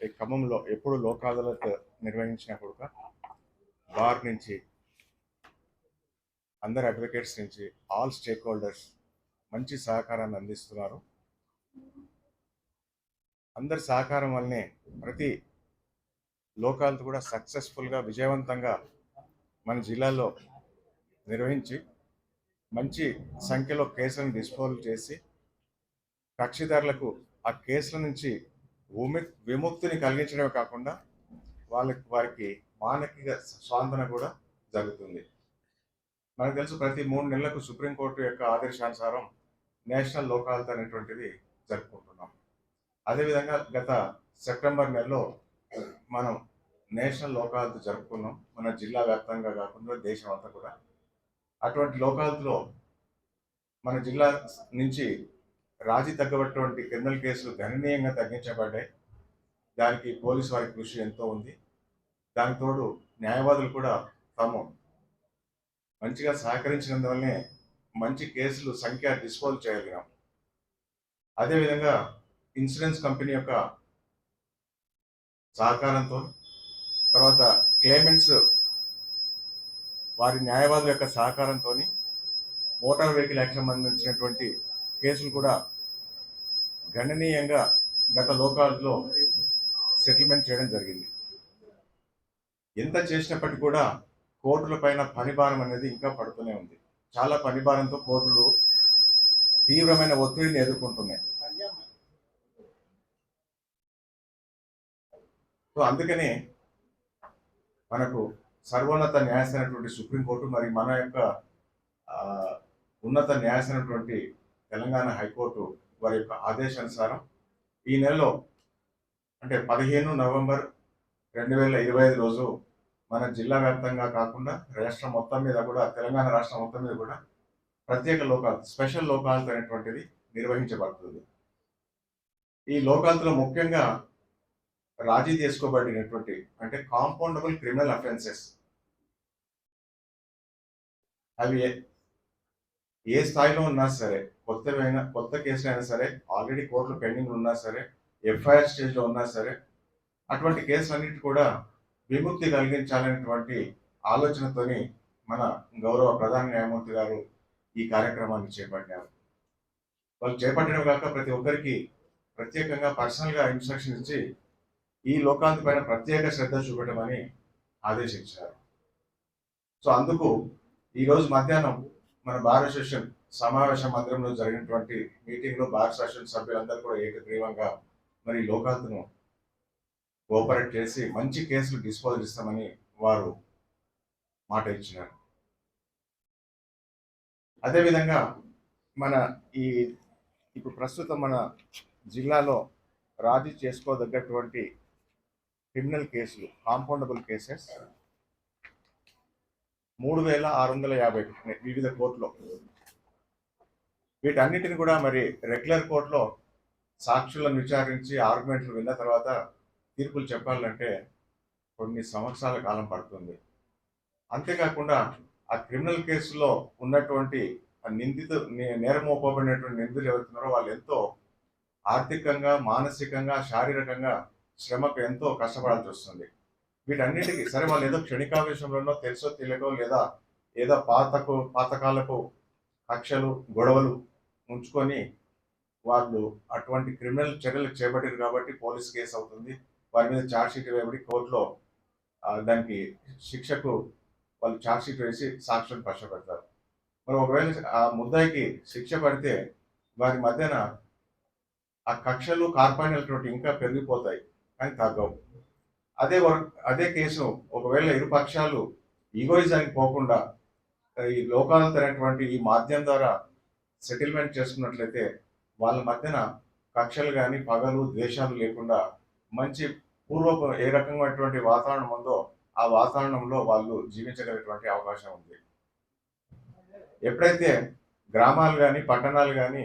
ఈ ఖమ్మంలో ఎప్పుడు లోక్ అదాలత్ నిర్వహించినప్పుడు బార్ నుంచి అందరు అడ్వకేట్స్ నుంచి ఆల్ స్టేక్ హోల్డర్స్ మంచి సహకారాన్ని అందిస్తున్నారు. అందరి సహకారం వల్లనే ప్రతి లోకాలతో కూడా సక్సెస్ఫుల్గా విజయవంతంగా మన జిల్లాలో నిర్వహించి మంచి సంఖ్యలో కేసులను డిస్పోజల్ చేసి కక్షిదారులకు ఆ కేసుల నుంచి విము విముక్తిని కలిగించడమే కాకుండా వాళ్ళకి వారికి మానసిక స్వాంతన కూడా జరుగుతుంది. మనకు తెలుసు ప్రతి మూడు నెలలకు సుప్రీంకోర్టు యొక్క ఆదేశానుసారం నేషనల్ లోకాలత అనేటువంటిది జరుపుకుంటున్నాం. అదేవిధంగా గత సెప్టెంబర్ నెలలో మనం నేషనల్ లోకాలత జరుపుకున్నాం. మన జిల్లా వ్యాప్తంగా కాకుండా దేశం అంతా కూడా. అటువంటి లోకాలతలో మన జిల్లా నుంచి రాజీ తగ్గబట్టినటువంటి క్రిమినల్ కేసులు గణనీయంగా తగ్గించబడ్డాయి. దానికి పోలీసు వారి కృషి ఎంతో ఉంది. దానికి తోడు న్యాయవాదులు కూడా తాము మంచిగా సహకరించినందువల్లనే మంచి కేసులు సంఖ్య డిస్పోజ్ చేయగలిగాం అదేవిధంగా ఇన్సూరెన్స్ కంపెనీ యొక్క సహకారంతో తర్వాత క్లైమెంట్స్ వారి న్యాయవాదుల యొక్క సహకారంతో మోటార్ వెహికల్ యాక్ట్ సంబంధించినటువంటి కేసులు కూడా గణనీయంగా గత లోకాల్లో సెటిల్మెంట్ చేయడం జరిగింది. ఎంత చేసినప్పటికీ కూడా కోర్టుల పైన పనిభారం అనేది ఇంకా పడుతూనే ఉంది. చాలా పనిభారంతో కోర్టులు తీవ్రమైన ఒత్తిడిని ఎదుర్కొంటున్నాయి. సో అందుకనే మనకు సర్వోన్నత న్యాయస్థానటువంటి సుప్రీంకోర్టు మరి మన యొక్క ఉన్నత న్యాయస్థానటువంటి తెలంగాణ హైకోర్టు వారి యొక్క ఆదేశానుసారం ఈ నెలలో అంటే పదిహేను నవంబర్ రెండు వేల ఇరవై ఐదు రోజు మన జిల్లా వ్యాప్తంగా కాకుండా రాష్ట్రం మొత్తం మీద కూడా తెలంగాణ రాష్ట్రం మొత్తం మీద కూడా ప్రత్యేక లోకాలు స్పెషల్ లోకాలతో అనేటువంటిది నిర్వహించబడుతుంది. ఈ లోకాలతో ముఖ్యంగా రాజీ చేసుకోబడినటువంటి అంటే కాంపౌండబుల్ క్రిమినల్ అఫెన్సెస్. అవి ఏ- స్థాయిలో ఉన్నా సరే కొత్తవైనా కొత్త కేసులు అయినా సరే ఆల్రెడీ కోర్టులు పెండింగ్లు ఉన్నా సరే ఎఫ్ఐఆర్ స్టేజ్లో ఉన్నా సరే అటువంటి కేసులన్నిటి కూడా విముక్తి కలిగించాలనేటువంటి ఆలోచనతోని మన గౌరవ ప్రధాన న్యాయమూర్తి గారు ఈ కార్యక్రమాన్ని చేపట్టారు. వాళ్ళు చేపట్టడం కాక ప్రతి ఒక్కరికి ప్రత్యేకంగా పర్సనల్గా ఇన్స్ట్రక్షన్ ఇచ్చి ఈ లోకాంతి పైన ప్రత్యేక శ్రద్ధ చూపటమని ఆదేశించారు. సో అందుకు ఈరోజు మధ్యాహ్నం మన బార్ అసోసియేషన్ సమావేశ మందిరంలో జరిగినటువంటి మీటింగ్లో బార్ అసోసియేషన్ సభ్యులందరూ కూడా ఏకగ్రీవంగా మరి లోకాంతను కోఆపరేట్ చేసి మంచి కేసులు డిస్పోజ్ ఇస్తామని వారు మాట ఇచ్చినారు. అదేవిధంగా మన ఈ ఇప్పుడు ప్రస్తుతం మన జిల్లాలో రాజీ చేసుకోదగ్గటువంటి క్రిమినల్ కేసులు కాంపౌండబుల్ కేసెస్ మూడు వేల ఆరు వందల యాభై వివిధ కోర్టులో. వీటన్నిటిని కూడా మరి రెగ్యులర్ కోర్టులో సాక్షులను విచారించి ఆర్గ్యుమెంట్లు విన్న తర్వాత తీర్పులు చెప్పాలంటే కొన్ని సంవత్సరాల కాలం పడుతుంది. అంతేకాకుండా ఆ క్రిమినల్ కేసులో ఉన్నటువంటి నిందితు నే- నిందితులు ఎవరుతున్నారో వాళ్ళు ఎంతో ఆర్థికంగా మానసికంగా శారీరకంగా శ్రమకు ఎంతో కష్టపడాల్సి వస్తుంది. వీటన్నిటికీ సరే వాళ్ళు ఏదో క్షణికావేశంలోనో తెలుసో తెలియకో లేదా ఏదో పాతకు పాతకాలపు కక్షలు గొడవలు ఉంచుకొని వాళ్ళు అటువంటి క్రిమినల్ చర్యలు చేపట్టారు కాబట్టి పోలీస్ కేసు అవుతుంది. వారి మీద ఛార్జ్ షీట్ వేయబడి కోర్టులో దానికి శిక్షకు వాళ్ళు ఛార్జ్ షీట్ వేసి సాక్షులను కష్టపెడతారు మరి ఒకవేళ ఆ ముద్దాయికి శిక్ష పడితే వారి మధ్యన ఆ కక్షలు కార్పణ్యాలటువంటి ఇంకా పెరిగిపోతాయి కానీ తగ్గవు. అదే వర్క్ అదే కేసు. ఒకవేళ ఇరు పక్షాలు ఈగోయిజానికి పోకుండా ఈ లోకాలతో అనేటువంటి ఈ మాధ్యం ద్వారా సెటిల్మెంట్ చేసుకున్నట్లయితే వాళ్ళ మధ్యన కక్షలు కానీ పగలు ద్వేషాలు లేకుండా మంచి పూర్వపు ఏ రకమైనటువంటి వాతావరణం ఉందో ఆ వాతావరణంలో వాళ్ళు జీవించగలిగేటువంటి అవకాశం ఉంది. ఎప్పుడైతే గ్రామాలు కానీ పట్టణాలు కానీ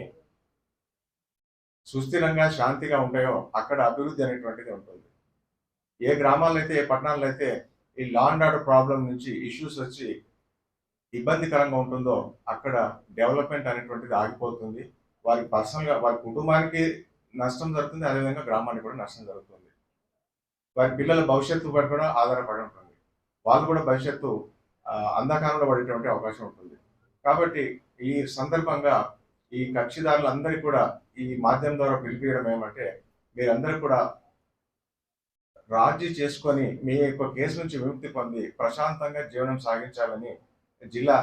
సుస్థిరంగా శాంతిగా ఉంటాయో అక్కడ అభివృద్ధి అనేటువంటిది ఉంటుంది. ఏ గ్రామాల్లో అయితే ఏ పట్టణాల్లో అయితే ఈ లా అండ్ ఆర్డర్ ప్రాబ్లం నుంచి ఇష్యూస్ వచ్చి ఇబ్బందికరంగా ఉంటుందో అక్కడ డెవలప్మెంట్ అనేటువంటిది ఆగిపోతుంది. వారి పర్సనల్గా వారి కుటుంబానికి నష్టం జరుగుతుంది అదేవిధంగా గ్రామానికి కూడా నష్టం జరుగుతుంది. వారి పిల్లల భవిష్యత్తు పై కూడా ఆధారపడి ఉంటుంది. వాళ్ళు కూడా భవిష్యత్తు అంధకారంలో పడేటువంటి అవకాశం ఉంటుంది. కాబట్టి ఈ సందర్భంగా ఈ కక్షిదారులందరికీ కూడా ఈ మాధ్యమం ద్వారా పిలిపియడం ఏమంటే మీరందరూ కూడా రాజీ చేసుకొని మీ యొక్క కేసు నుంచి విముక్తి పొంది ప్రశాంతంగా జీవనం సాగించాలని జిల్లా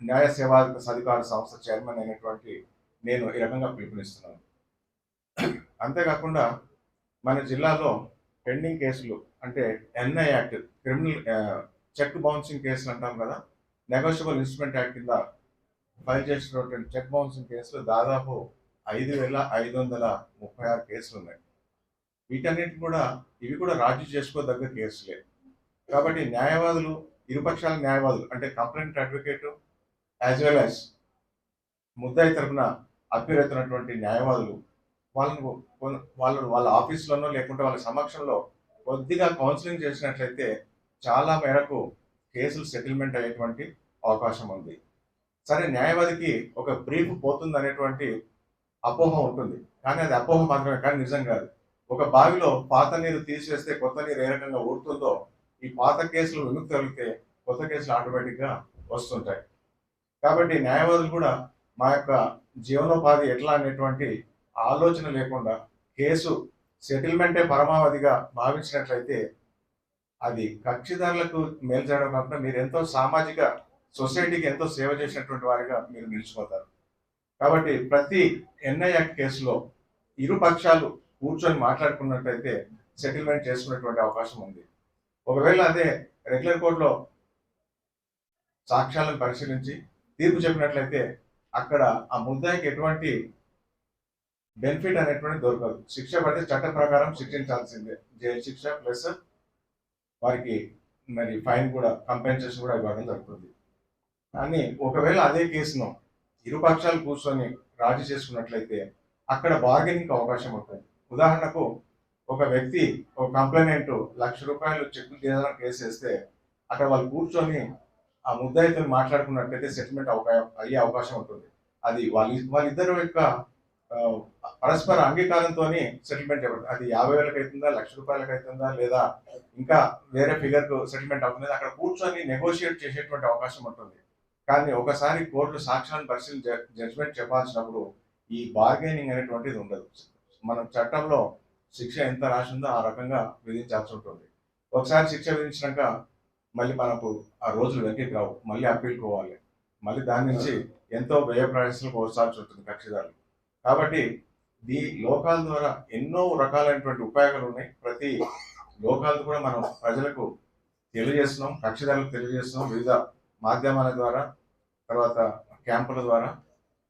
న్యాయ సేవా అధికార సంస్థ చైర్మన్ అయినటువంటి నేను ఈ రకంగా పిలుపునిస్తున్నాను. అంతేకాకుండా మన జిల్లాలో పెండింగ్ కేసులు అంటే NI act criminal cheque bouncing కేసులు అంటాం కదా నెగోషియబుల్ ఇన్స్ట్రుమెంట్ యాక్ట్ కింద ఫైల్ చేసినటువంటి చెక్ బౌన్సింగ్ కేసులు దాదాపు ఐదు వేల ఐదు వందల ముప్పై ఆరు కేసులు ఉన్నాయి. వీటన్నిటి కూడా ఇవి కూడా రాజీ చేసుకోదగ్గ కేసులే. కాబట్టి న్యాయవాదులు ఇరుపక్షాల న్యాయవాదులు అంటే complaint advocate as well as ముద్దాయి తరపున అభ్యర్థినటువంటి న్యాయవాదులు వాళ్ళను వాళ్ళు వాళ్ళ ఆఫీస్లోనో లేకుంటే వాళ్ళ సమక్షంలో కొద్దిగా కౌన్సిలింగ్ చేసినట్లయితే చాలా మేరకు కేసులు సెటిల్మెంట్ అయ్యేటువంటి అవకాశం ఉంది. సరే న్యాయవాదికి ఒక బ్రీఫ్ పోతుంది అనేటువంటి అపోహ ఉంటుంది. కానీ అది అపోహ మాత్రమే కానీ నిజం కాదు. ఒక బావిలో పాత నీరు తీసివేస్తే కొత్త నీరు ఏ రకంగా ఊరుతుందో ఈ పాత కేసులు వెనుక కలిగితే కొత్త కేసులు ఆటోమేటిక్గా వస్తుంటాయి. కాబట్టి న్యాయవాదులు కూడా మా యొక్క జీవనోపాధి ఎట్లా అనేటువంటి ఆలోచన లేకుండా కేసు సెటిల్మెంటే పరమావధిగా భావించినట్లయితే అది కక్షిదారులకు మేలు చేయడం కాకుండా మీరు ఎంతో సామాజిక సొసైటీకి ఎంతో సేవ చేసినటువంటి వారిగా మీరు నిలిచిపోతారు. కాబట్టి ప్రతి ఎన్ఐ యాక్ట్ కేసులో ఇరు పక్షాలు కూర్చొని మాట్లాడుకున్నట్లయితే సెటిల్మెంట్ చేసుకునేటువంటి అవకాశం ఉంది. ఒకవేళ అదే రెగ్యులర్ కోర్టులో సాక్ష్యాలను పరిశీలించి తీర్పు చెప్పినట్లయితే అక్కడ ఆ ముద్దాయికి ఎటువంటి బెనిఫిట్ అనేటువంటి దొరకదు. శిక్ష పడితే చట్ట ప్రకారం శిక్షించాల్సిందే. జైలు శిక్ష ప్లస్ వారికి మరి ఫైన్ కూడా కంపెన్సేషన్ కూడా ఇవ్వడం జరుగుతుంది. కానీ ఒకవేళ అదే కేసును ఇరు పక్షాలు కూర్చొని రాజీ చేసుకున్నట్లయితే అక్కడ బార్గెనింగ్ అవకాశం ఉంటుంది. ఉదాహరణకు ఒక వ్యక్తి ఒక కంప్లైంట్ లక్ష రూపాయలు చెక్కులు తీయాలని కేసు వేస్తే అక్కడ వాళ్ళు కూర్చొని ఆ ముద్దాయితో మాట్లాడుకున్నట్లయితే సెటిల్మెంట్ అవకాశం అయ్యే అవకాశం ఉంటుంది. అది వాళ్ళ వాళ్ళిద్దరు యొక్క పరస్పర అంగీకారంతో సెటిల్మెంట్ చేయబడుతుంది అది యాభై వేలకు అవుతుందా లక్ష రూపాయలకు అవుతుందా లేదా ఇంకా వేరే ఫిగర్కు సెటిల్మెంట్ అవుతుంది అక్కడ కూర్చొని నెగోషియేట్ చేసేటువంటి అవకాశం ఉంటుంది. కానీ ఒకసారి కోర్టు సాక్ష్యాలను పరిశీలి జడ్జ్మెంట్ చెప్పాల్సినప్పుడు ఈ బార్గెనింగ్ అనేటువంటిది ఉండదు. మనం చట్టంలో శిక్ష ఎంత రాసిందో ఆ రకంగా విధించాల్సి ఉంటుంది. ఒకసారి శిక్ష విధించినాక మళ్ళీ మనకు ఆ రోజులు వెనక్కి రావు. మళ్ళీ అప్పీల్ పోవాలి మళ్ళీ దాని నుంచి ఎంతో వ్యయ ప్రయాసాలు కోసాల్సి ఉంటుంది కక్షిదారులు. కాబట్టి ఈ లోకాల ద్వారా ఎన్నో రకాలైనటువంటి ఉపయోగాలు ఉన్నాయి. ప్రతి లోకాలు కూడా మనం ప్రజలకు తెలియజేస్తున్నాం కక్షిదారులకు తెలియజేస్తున్నాం. వివిధ మాధ్యమాల ద్వారా తర్వాత క్యాంపుల ద్వారా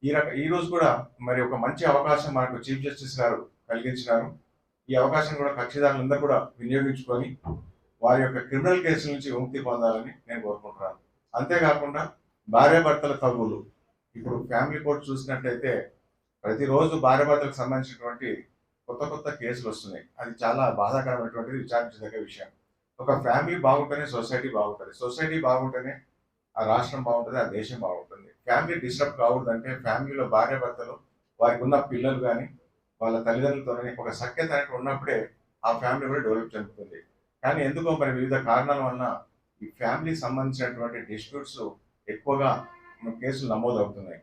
ఈ రక ఈ రోజు కూడా మరి ఒక మంచి అవకాశం మనకు చీఫ్ జస్టిస్ గారు కలిగించినారు. ఈ అవకాశం కూడా కక్షిదారులందరూ కూడా వినియోగించుకొని వారి యొక్క క్రిమినల్ కేసుల నుంచి ముక్తి పొందాలని నేను కోరుకుంటున్నాను. అంతేకాకుండా భార్యాభర్తల తగులు. ఇప్పుడు ఫ్యామిలీ కోర్టు చూసినట్లయితే ప్రతిరోజు భార్యాభర్తలకు సంబంధించినటువంటి కొత్త కొత్త కేసులు వస్తున్నాయి. అది చాలా బాధాకరమైనటువంటిది విచారించదగ్గ విషయం. ఒక ఫ్యామిలీ బాగుంటేనే సొసైటీ బాగుంటుంది. సొసైటీ బాగుంటేనే ఆ రాష్ట్రం బాగుంటుంది ఆ దేశం బాగుంటుంది. ఫ్యామిలీ డిస్టర్బ్ కాకూడదంటే ఫ్యామిలీలో భార్యాభర్తలు వారికి ఉన్న పిల్లలు కానీ వాళ్ళ తల్లిదండ్రులతోనే ఒక సఖ్యత అనేది ఉన్నప్పుడే ఆ ఫ్యామిలీ కూడా డెవలప్ చెందుతుంది. కానీ ఎందుకో మరి వివిధ కారణాల వలన ఈ ఫ్యామిలీకి సంబంధించినటువంటి డిస్ప్యూట్స్ ఎక్కువగా కేసులు నమోదు అవుతున్నాయి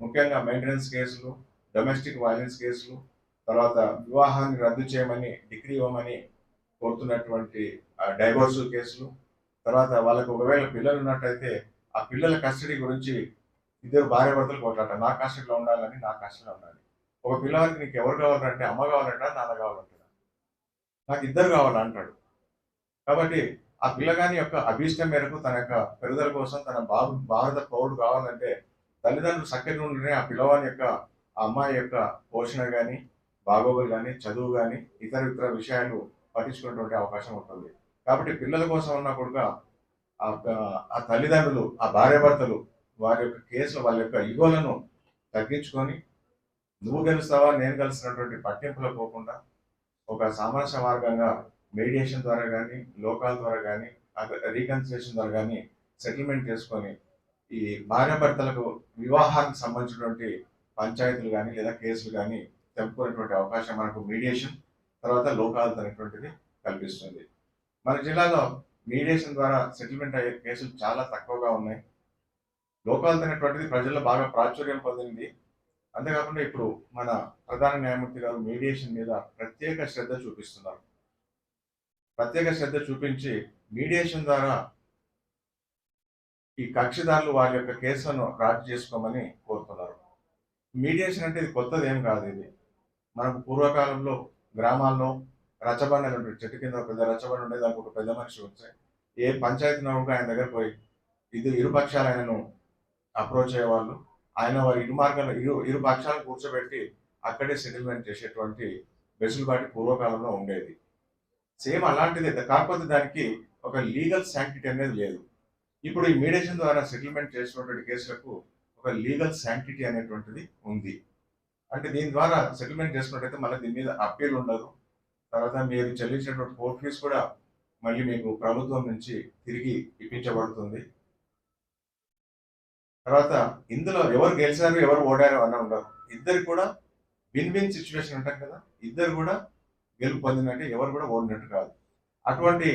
ముఖ్యంగా మెయింటెనెన్స్ కేసులు డొమెస్టిక్ వైలెన్స్ కేసులు తర్వాత వివాహాన్ని రద్దు చేయమని డిగ్రీ ఇవ్వమని కోరుతున్నటువంటి డైవోర్సు కేసులు తర్వాత వాళ్ళకు ఒకవేళ పిల్లలు ఉన్నట్టయితే ఆ పిల్లల కస్టడీ గురించి ఇద్దరు భార్య భర్తలు కొట్లాట నా కస్టడీలో ఉండాలని నా కస్టడీలో ఉండాలి. ఒక పిల్లవాడికి నీకు ఎవరు కావాలంటే అమ్మ కావాలంటా నాన్న కావాలంటాడా నాకు ఇద్దరు కావాలంటాడు కాబట్టి ఆ పిల్లగాని యొక్క అభీష్టం మేరకు తన యొక్క పెరుగుదల కోసం తన బాబు భారత పౌరుడు కావాలంటే తల్లిదండ్రులు చక్కగా ఉంటేనే ఆ పిల్లవాని యొక్క ఆ అమ్మాయి యొక్క పోషణ కానీ బాగోగులు కానీ చదువు కానీ ఇతర ఇతర విషయాలు పట్టించుకునేటువంటి అవకాశం ఉంటుంది. కాబట్టి పిల్లల కోసం ఉన్న కూడా ఆ ఆ తల్లిదండ్రులు ఆ భార్యాభర్తలు వారి యొక్క కేసులు వాళ్ళ యొక్క ఇగోలను తగ్గించుకొని నువ్వు గెలుస్తావా నేను గెలుస్తున్నటువంటి పట్టింపులో పోకుండా ఒక సామరస్య మార్గంగా మెడియేషన్ ద్వారా కానీ లోకాల ద్వారా కానీ రీకన్సిలేషన్ ద్వారా కానీ సెటిల్మెంట్ చేసుకొని ఈ భార్యాభర్తలకు వివాహానికి సంబంధించినటువంటి పంచాయతీలు కానీ లేదా కేసులు కానీ తెంపుకునేటువంటి అవకాశం మనకు మీడియేషన్ తర్వాత లోకాలు అనేటువంటిది కల్పిస్తుంది. మన జిల్లాలో మీడియేషన్ ద్వారా సెటిల్మెంట్ అయ్యే కేసులు చాలా తక్కువగా ఉన్నాయి. లోకాలతో అనేటువంటిది ప్రజల్లో బాగా ప్రాచుర్యం పొందింది. అంతేకాకుండా ఇప్పుడు మన ప్రధాన న్యాయమూర్తి గారు మీడియేషన్ మీద ప్రత్యేక శ్రద్ధ చూపిస్తున్నారు. ప్రత్యేక శ్రద్ధ చూపించి మీడియేషన్ ద్వారా ఈ కక్షిదారులు వారి యొక్క కేసులను రాజు చేసుకోమని కోరుతున్నారు. మీడియేషన్ అంటే ఇది కొత్తది ఏం కాదు ఇది. మనకు పూర్వకాలంలో గ్రామాల్లో రచ్చబండ ఉంటుంది చెట్టు కింద ఒక పెద్ద రచ్చబండ ఉండేది దానికి ఒక పెద్ద మనిషి వచ్చాయి ఏ పంచాయతీ నవ్వుగా ఆయన దగ్గర పోయి ఇది ఇరు పక్షాలు ఆయనను అప్రోచ్ అయ్యేవాళ్ళు. ఆయన వారి ఇరు మార్గాలు ఇరు ఇరు పక్షాలను కూర్చోబెట్టి అక్కడే సెటిల్మెంట్ చేసేటువంటి వెసులుబాటు పూర్వకాలంలో ఉండేది. సేమ్ అలాంటిదే కాకపోతే దానికి ఒక లీగల్ శాంక్టిటీ అనేది లేదు. ఇప్పుడు ఈ మీడియేషన్ ద్వారా సెటిల్మెంట్ చేసినటువంటి కేసులకు ఒక లీగల్ శాంక్టిటీ అనేటువంటిది ఉంది. అంటే దీని ద్వారా సెటిల్మెంట్ చేసుకున్నట్టయితే మళ్ళీ దీని మీద అప్పీల్ ఉండదు. తర్వాత మీరు చెల్లించినటువంటి కోర్ట్ ఫీజు కూడా మళ్ళీ మీకు ప్రభుత్వం నుంచి తిరిగి ఇప్పించబడుతుంది. తర్వాత ఇందులో ఎవరు గెలిచారు ఎవరు ఓడారు అన్న ఉండరు ఇద్దరు కూడా విన్ విన్ సిచ్యువేషన్ ఉంటాం కదా ఇద్దరు కూడా గెలుపు పొందినట్టు ఎవరు కూడా ఓడినట్టు కాదు. అటువంటి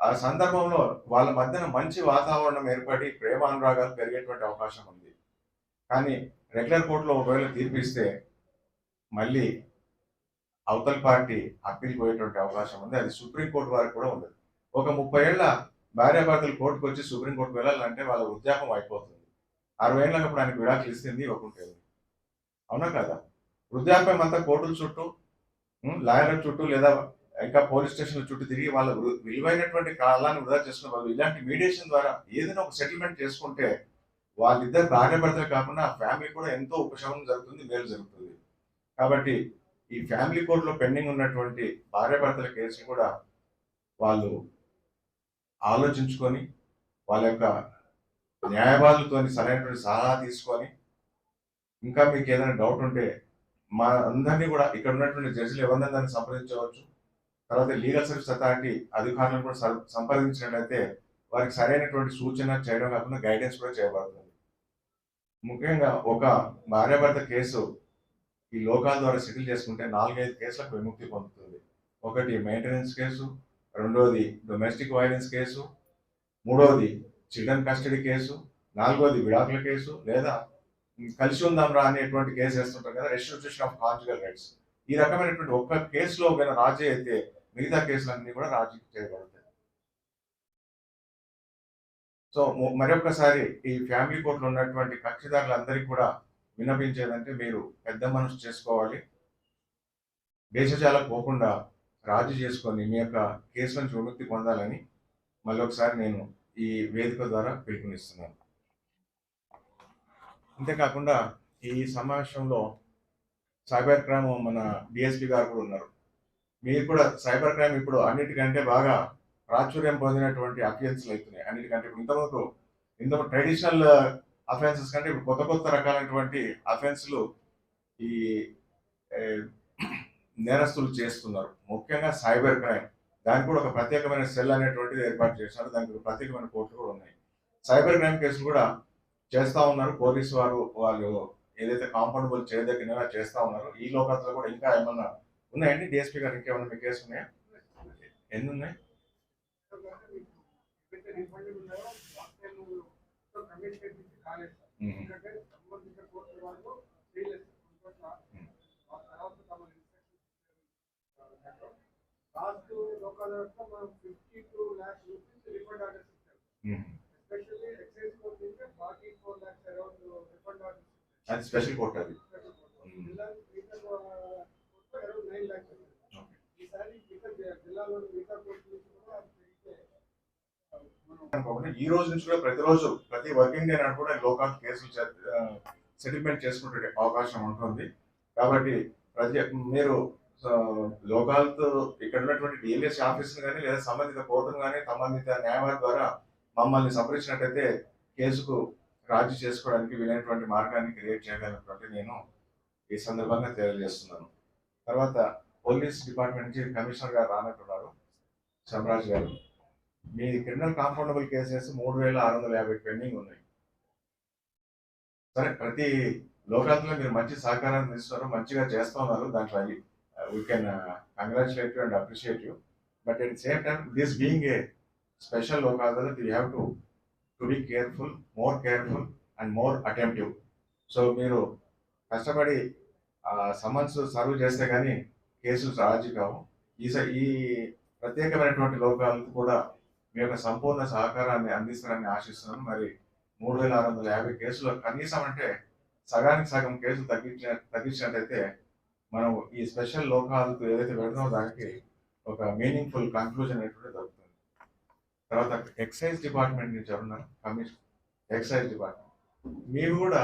ఆ సందర్భంలో వాళ్ళ మధ్యన మంచి వాతావరణం ఏర్పడి ప్రేమానురాగాలు పెరిగేటువంటి అవకాశం ఉంది. కానీ రెగ్యులర్ కోర్టులో ఒకవేళ తీర్పిస్తే మళ్ళీ అవతల పార్టీ అప్పీల్ పోయేటువంటి అవకాశం ఉంది. అది సుప్రీంకోర్టు వారికి కూడా ఉంది ఒక ముప్పై ఏళ్ళ భార్యాభర్తలు కోర్టుకు వచ్చి సుప్రీంకోర్టుకు వెళ్ళాలంటే వాళ్ళ వృద్ధాపం అయిపోతుంది. అరవై ఏళ్ళకి అప్పుడు ఆయనకు విడాకులు ఇస్తుంది ఇవ్వకుంటుంది అవునా కదా? వృద్ధాప్యం అంతా కోర్టుల చుట్టూ లాయర్ లాయర్ల చుట్టూ లేదా ఇంకా పోలీస్ స్టేషన్ల చుట్టూ తిరిగి వాళ్ళ విలువైనటువంటి కాలాన్ని వృధా చేస్తున్న వాళ్ళు ఇలాంటి మీడియేషన్ ద్వారా ఏదైనా ఒక సెటిల్మెంట్ చేసుకుంటే వాళ్ళిద్దరు భార్యాభర్తలు కాకుండా ఆ ఫ్యామిలీ కూడా ఎంతో ఉపశమనం జరుగుతుంది మేలు జరుగుతుంది. కాబట్టి ఈ ఫ్యామిలీ కోర్టులో పెండింగ్ ఉన్నటువంటి భార్యాభర్తల కేసులు కూడా వాళ్ళు ఆలోచించుకొని వాళ్ళ యొక్క న్యాయవాదులతో సరైనటువంటి సలహా తీసుకొని ఇంకా మీకు ఏదైనా డౌట్ ఉంటే మా అందరినీ కూడా ఇక్కడ ఉన్నటువంటి జడ్జిలు ఎవరినైనా దాన్ని సంప్రదించవచ్చు. తర్వాత లీగల్ సర్వీస్ అథారిటీ అధికారులను కూడా సం- సంప్రదించినట్లయితే వారికి సరైనటువంటి సూచన చేయడం కాకుండా గైడెన్స్ కూడా చేయబడుతుంది. ముఖ్యంగా ఒక భార్యాభర్త కేసు ఈ లోకాల ద్వారా సెటిల్ చేసుకుంటే నాలుగైదు కేసులకు విముక్తి పొందుతుంది. ఒకటి మెయింటెనెన్స్ కేసు రెండోది డొమెస్టిక్ వైలెన్స్ కేసు మూడవది చిల్డ్రన్ కస్టడీ కేసు నాలుగోది విడాకుల కేసు లేదా కలిసి ఉందాం రా అనేటువంటి కేసు వేస్తుంటారు కదా రెస్టిట్యూషన్ ఆఫ్ కాన్జుగల్ రైట్స్ ఈ రకమైనటువంటి ఒక్క కేసులో ఒకవేళ రాజీ అయితే మిగతా కేసులన్నీ కూడా రాజీ చేయబడతాయి. సో మరొకసారి ఈ ఫ్యామిలీ కోర్టులో ఉన్నటువంటి కక్షిదారులందరికీ కూడా విన్నపించేదంటే మీరు పెద్ద మనసు చేసుకోవాలి. దేశజాల పోకుండా రాజీ చేసుకొని మీ యొక్క కేసు నుంచి విముక్తి పొందాలని మళ్ళీ ఒకసారి నేను ఈ వేదిక ద్వారా పిలుపునిస్తున్నాను. అంతేకాకుండా ఈ సమావేశంలో సైబర్ క్రైమ్ మన డిఎస్పీ గారు కూడా ఉన్నారు. మీరు కూడా సైబర్ క్రైమ్ ఇప్పుడు అన్నిటికంటే బాగా ప్రాచుర్యం పొందినటువంటి అఫియన్స్లు అవుతున్నాయి అన్నిటికంటే ఇప్పుడు ఇంతవరకు ఇంత ట్రెడిషనల్ అఫెన్సెస్ కంటే ఇప్పుడు కొత్త కొత్త రకాలైనటువంటి అఫెన్స్లు ఈ నేరస్తులు చేస్తున్నారు. ముఖ్యంగా సైబర్ క్రైమ్. దానికి కూడా ఒక ప్రత్యేకమైన సెల్ అనేటువంటిది ఏర్పాటు చేశారు. దానికి ఒక ప్రత్యేకమైన కోర్టులు కూడా ఉన్నాయి. సైబర్ క్రైమ్ కేసులు కూడా చేస్తూ ఉన్నారు. పోలీసు వారు వాళ్ళు ఏదైతే కాంపౌండబుల్ చేయదగినవో చేస్తూ ఉన్నారు. ఈ లోకల్లో కూడా ఇంకా ఏమన్నా ఉన్నాయండి? డిఎస్పీ గారు ఇంకేమన్నా మీ కేసు ఉన్నాయా? ఎన్ని ఉన్నాయి? లాస్ట్ లోకల్ మనం fifty two lakhs rupees refund orders ఇచ్చారు మ్మ్. ఎస్పెషల్లీ ఎక్సైజ్ కోర్ట్ నుంచి forty four lakhs around refund orders అది స్పెషల్ కోర్ట్ అది మ్మ్. జిల్లా మిగతా court around nine lakhs okay. ఈసారి మిగతా జి- జిల్లాలోని మిగతా కోర్టు నుంచి కూడా పెరిగితే ఆ, మనం అనుకోకుండా ఈ రోజు నుంచి కూడా ప్రతిరోజు ప్రతి వర్కింగ్ డే నాడు కూడా లోకాల్ కేసులు సెటిల్మెంట్ చేసుకునే అవకాశం ఉంటుంది. కాబట్టి ప్రతి మీరు లోకాలత్ లోకాలతో ఇక్కడ ఉన్నటువంటి డిఎల్ఎస్ ఆఫీస్ కానీ లేదా సంబంధిత కోర్టును కానీ సంబంధిత న్యాయవాది ద్వారా మమ్మల్ని సంప్రదించినట్టయితే కేసుకు రాజీ చేసుకోవడానికి వీలైనటువంటి మార్గాన్ని క్రియేట్ చేయగలిగినటువంటి నేను ఈ సందర్భంగా తెలియజేస్తున్నాను. తర్వాత పోలీస్ డిపార్ట్మెంట్ నుంచి కమిషనర్ గారు రానట్టున్నారు. శంరాజ్ గారు. మీ క్రిమినల్ కాంపౌండబుల్ కేసెస్ మూడు వేల ఆరు వందల యాభై పెండింగ్ ఉన్నాయి. సరే ప్రతి లోకాల్లో మీరు మంచి సహకారాన్ని ఇస్తున్నారు మంచిగా చేస్తున్నారు దాంట్లో we can congratulate you and appreciate you but at same time this being a special special you have to to to careful more careful and more attentive so మీరు కష్టపడి సమన్స్ సర్వ్ చేస్తే కానీ కేసులు రాజీ కావు ఈ స- ఈ ప్రత్యేకమైనటువంటి లోకాలకు కూడా మీ యొక్క సంపూర్ణ సహకారాన్ని అందిస్తారని ఆశిస్తున్నాను. మరి మూడు వేల ఆరు వందల యాభై కేసులు కనీసం అంటే సగానికి సగం కేసులు తగ్గించిన తగ్గించినట్టయితే మనం ఈ స్పెషల్ లోకాలతో ఏదైతే పెడతామో దానికి ఒక మీనింగ్ఫుల్ కన్క్లూజన్ అనేటువంటి దొరుకుతుంది. తర్వాత ఎక్సైజ్ డిపార్ట్మెంట్ నుంచి ఎవరున్నారు కమిషన్ ఎక్సైజ్ డిపార్ట్మెంట్. మీరు కూడా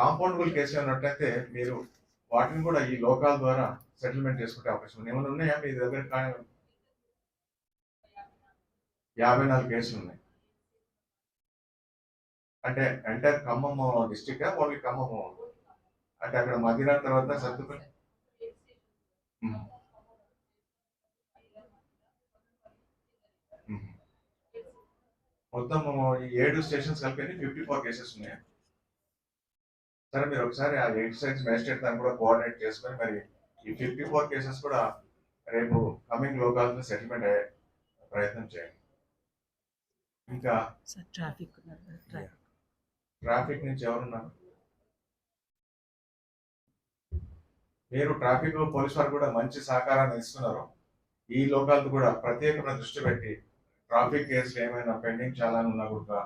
కాంపౌండబుల్ కేసులు ఉన్నట్టయితే మీరు వాటిని కూడా ఈ లోకాల ద్వారా సెటిల్మెంట్ చేసుకునే అవకాశం ఏమైనా ఉన్నాయా మీ దగ్గర? యాభై నాలుగు కేసులు ఉన్నాయి. అంటే entire Khammam district only Khammam అంటే అక్కడ మదిరా తర్వాత సత్తుపల్లి మొత్తం ఈ ఏడు స్టేషన్స్ కలిపి ఫిఫ్టీ ఫోర్ కేసెస్ ఉన్నాయి. సరే మీరు ఒకసారి ఆ ఎయిట్ సైన్స్ మ్యాజిస్ట్రేట్ దాన్ని కూడా కోఆర్డినేట్ చేసుకొని మరి ఈ ఫిఫ్టీ ఫోర్ కేసెస్ కూడా రేపు కమింగ్ లోకాలతో సెటిల్మెంట్ అయ్యే ప్రయత్నం చేయండి. ఇంకా ట్రాఫిక్ ట్రాఫిక్. నుంచి ఎవరున్నారు మీరు ట్రాఫిక్ పోలీస్ వారు కూడా మంచి సహకారాన్ని ఇస్తున్నారు. ఈ లోకాలతో కూడా ప్రత్యేకమైన దృష్టి పెట్టి ట్రాఫిక్ కేసులు ఏమైనా పెండింగ్ చాలా ఉన్నా కూడా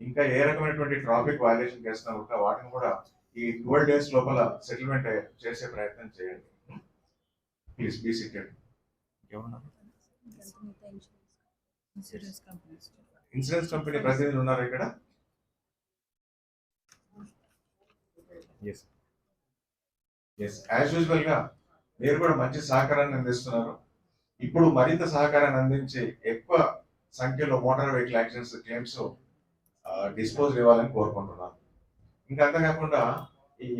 ఇంకా ఏ రకమైనటువంటి ట్రాఫిక్ వైలేషన్ కేసులు కూడా వాటిని కూడా ఈ ట్వెల్వ్ డేస్ లోపల సెటిల్మెంట్ చేసే ప్రయత్నం చేయండి. Please be seated insurance companies insurance company ప్రతినిధులు ఉన్నారు ఇక్కడ. ఎస్ ఎస్ యాజ్ యూజువల్గా మీరు కూడా మంచి సహకారాన్ని అందిస్తున్నారు. ఇప్పుడు మరింత సహకారాన్ని అందించి ఎక్కువ సంఖ్యలో motor vehicle accidents claims dispose ఇవ్వాలని కోరుకుంటున్నాను. ఇంకా అంతేకాకుండా ఈ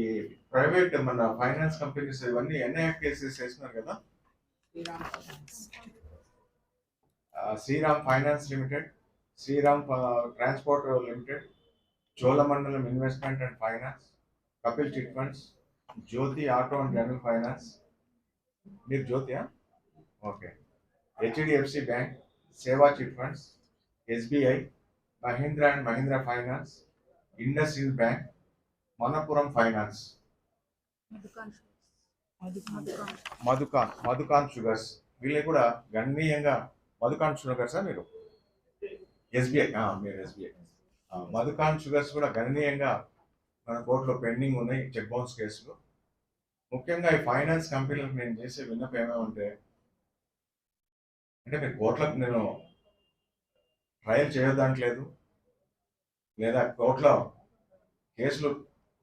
ప్రైవేట్ మన ఫైనాన్స్ కంపెనీస్ ఇవన్నీ ఎన్ఐఎఫ్ కేసెస్ చేస్తున్నారు కదా. Shriram finance limited Shriram transport limited Cholamandalam investment and finance Kapil chit funds Jyothi auto and general finance. మీరు జ్యోతియా? Okay. HDFC bank Seva chit funds SBI Mahindra and Mahindra finance IndusInd bank Manappuram finance. Madhucon Madhucon. Sugars. వీళ్ళే కూడా గణనీయంగా మధుకాన్ షుగర్సా మీరు? SBI మీరు SBI Madhucon sugars కూడా గణనీయంగా మన కోర్టులో పెండింగ్ ఉన్నాయి చెక్ బౌన్స్ కేసులు. ముఖ్యంగా ఈ ఫైనాన్స్ కంపెనీలకు నేను చేసే విన్నపం ఏమేమంటే అంటే మీరు కోర్టులకు నేను ట్రయల్ చేయొద్దంటలేదు లేదా కోర్టులో కేసులు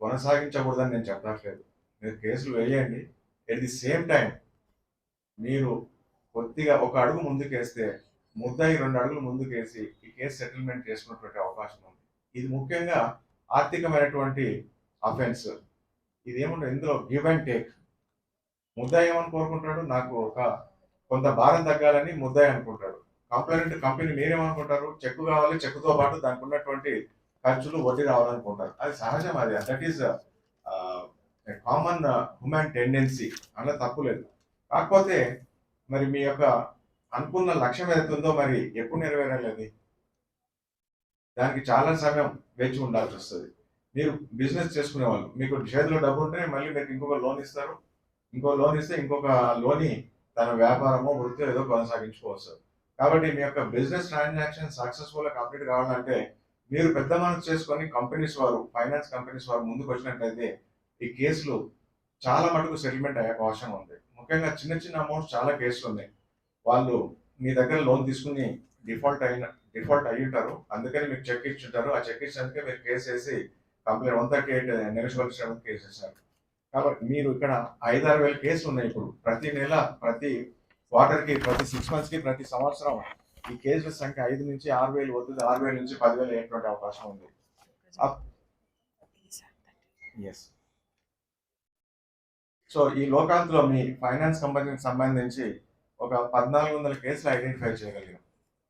కొనసాగించకూడదని నేను చెప్పట్లేదు. మీరు కేసులు వేయండి. ఎట్ ది సేమ్ టైం మీరు కొద్దిగా ఒక అడుగు ముందుకేస్తే ముద్దాయి రెండు అడుగులు ముందుకేసి ఈ కేసు సెటిల్మెంట్ చేసుకున్నటువంటి అవకాశం ఉంది. ఇది ముఖ్యంగా ఆర్థికమైనటువంటి అఫెన్స్ ఇది ఏముండదు ఇందులో గివ్ అండ్ టేక్ ముద్దాయి ఏమని కోరుకుంటాడు? నాకు ఒక కొంత భారం తగ్గాలని ముద్దాయి అనుకుంటాడు. Complaint company మీరేమనుకుంటారు? చెక్కు కావాలి చెక్కుతో పాటు దానికి ఉన్నటువంటి ఖర్చులు వడ్డీ రావాలనుకుంటారు. అది సహజం అది. That is common human tendency అలా తప్పు లేదు. కాకపోతే మరి మీ యొక్క అనుకున్న లక్ష్యం ఏదైతే ఉందో మరి ఎప్పుడు నెరవేరలేదు దానికి చాలా సమయం వేచి ఉండాల్సి వస్తుంది. మీరు బిజినెస్ చేసుకునే వాళ్ళు మీకు చేతిలో డబ్బు ఉంటే మళ్ళీ మీకు ఇంకొక లోన్ ఇస్తారు. ఇంకో లోన్ ఇస్తే ఇంకొక లోని తన వ్యాపారమో వృత్తి ఏదో కొనసాగించుకోవచ్చు. కాబట్టి మీ యొక్క బిజినెస్ ట్రాన్సాక్షన్ సక్సెస్ఫుల్గా కంప్లీట్ కావాలంటే మీరు పెద్ద మనసు చేసుకొని కంపెనీస్ వారు ఫైనాన్స్ కంపెనీస్ వారు ముందుకు వచ్చినట్లయితే ఈ కేసులు చాలా మటుకు సెటిల్మెంట్ అయ్యే అవకాశం ఉంది. ముఖ్యంగా చిన్న చిన్న అమౌంట్స్ చాలా కేసులు ఉన్నాయి. వాళ్ళు మీ దగ్గర లోన్ తీసుకుని డిఫాల్ట్ అయిన డిఫాల్ట్ అయ్యి ఉంటారు అందుకని మీకు చెక్ ఇచ్చుంటారు. ఆ చెక్ ఇచ్చినందుకే మీరు కేసు వేసి complaint one thirty eight negotiable case వేశారు కాబట్టి మీరు ఇక్కడ ఐదారు వేల కేసులు ఉన్నాయి ఇప్పుడు. ప్రతి నెల ప్రతి క్వార్టర్కి ప్రతి సిక్స్ మంత్స్కి ప్రతి సంవత్సరం ఈ కేసుల సంఖ్య ఐదు నుంచి ఆరు వేలు వద్దు ఆరు వేల నుంచి పదివేలు అయ్యేటువంటి అవకాశం ఉంది. ఎస్ సో ఈ లోకాంత్లో మీ ఫైనాన్స్ కంపెనీకి సంబంధించి ఒక పద్నాలుగు వందల కేసులు ఐడెంటిఫై చేయగలిగాం.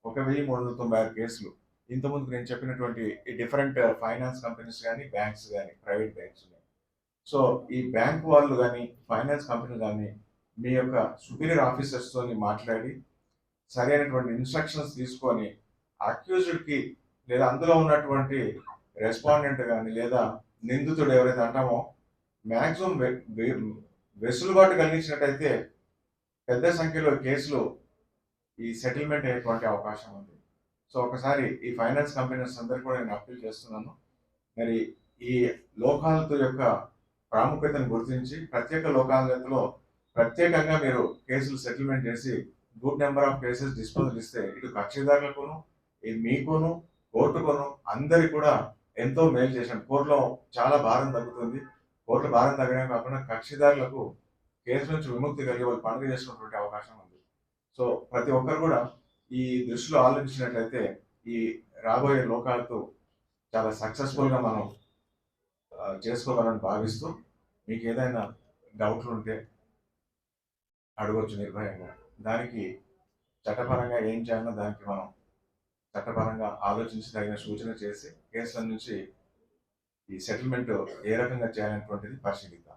ఒక వెయ్యి మూడు వందల తొంభై ఆరు కేసులు. ఇంతకుముందు నేను చెప్పినటువంటి ఈ డిఫరెంట్ ఫైనాన్స్ కంపెనీస్ కానీ బ్యాంక్స్ కానీ ప్రైవేట్ బ్యాంక్స్ కానీ సో ఈ బ్యాంక్ వాళ్ళు కానీ ఫైనాన్స్ కంపెనీలు కానీ మీ యొక్క సుపీరియర్ ఆఫీసర్స్తో మాట్లాడి సరైనటువంటి ఇన్స్ట్రక్షన్స్ తీసుకొని అక్యూజ్డ్కి లేదా అందులో ఉన్నటువంటి రెస్పాండెంట్ కానీ లేదా నిందితుడు ఎవరైతే అంటామో మ్యాక్సిమం వెసులుబాటు కలిగించినట్టయితే పెద్ద సంఖ్యలో కేసులు ఈ సెటిల్మెంట్ అయ్యేటువంటి అవకాశం ఉంది. సో ఒకసారి ఈ ఫైనాన్స్ కంపెనీస్ అందరికీ కూడా నేను అప్పీల్ చేస్తున్నాను. మరి ఈ లోకాలతో యొక్క ప్రాముఖ్యతను గుర్తించి ప్రత్యేక లోకాలతో ప్రత్యేకంగా మీరు కేసులు సెటిల్మెంట్ చేసి good number of cases disposal ఇస్తే ఇటు కక్షిదారులకును ఈ మీకును కోర్టుకును అందరికి కూడా ఎంతో మేలు చేశాను కోర్టులో చాలా భారం తగ్గుతుంది. కోర్టు భారం తగ్గడం కాకుండా కక్షిదారులకు కేసు నుంచి విముక్తి కలిగి వాళ్ళు పండుగ చేసుకున్నటువంటి అవకాశం ఉంది. సో ప్రతి ఒక్కరు కూడా ఈ దృష్టిలో ఆలోచించినట్లయితే ఈ రాబోయే లోకాలతో చాలా సక్సెస్ఫుల్గా మనం చేసుకోవాలని భావిస్తూ మీకు ఏదైనా డౌట్లు ఉంటే అడగొచ్చు నిర్భయంగా. దానికి చట్టపరంగా ఏం చేయాలో దానికి మనం చట్టపరంగా ఆలోచించి తగిన సూచన చేసి కేసుల నుంచి ఈ సెటిల్మెంట్ ఏ రకంగా చేయాలనేటువంటిది పరిశీలిద్దాం.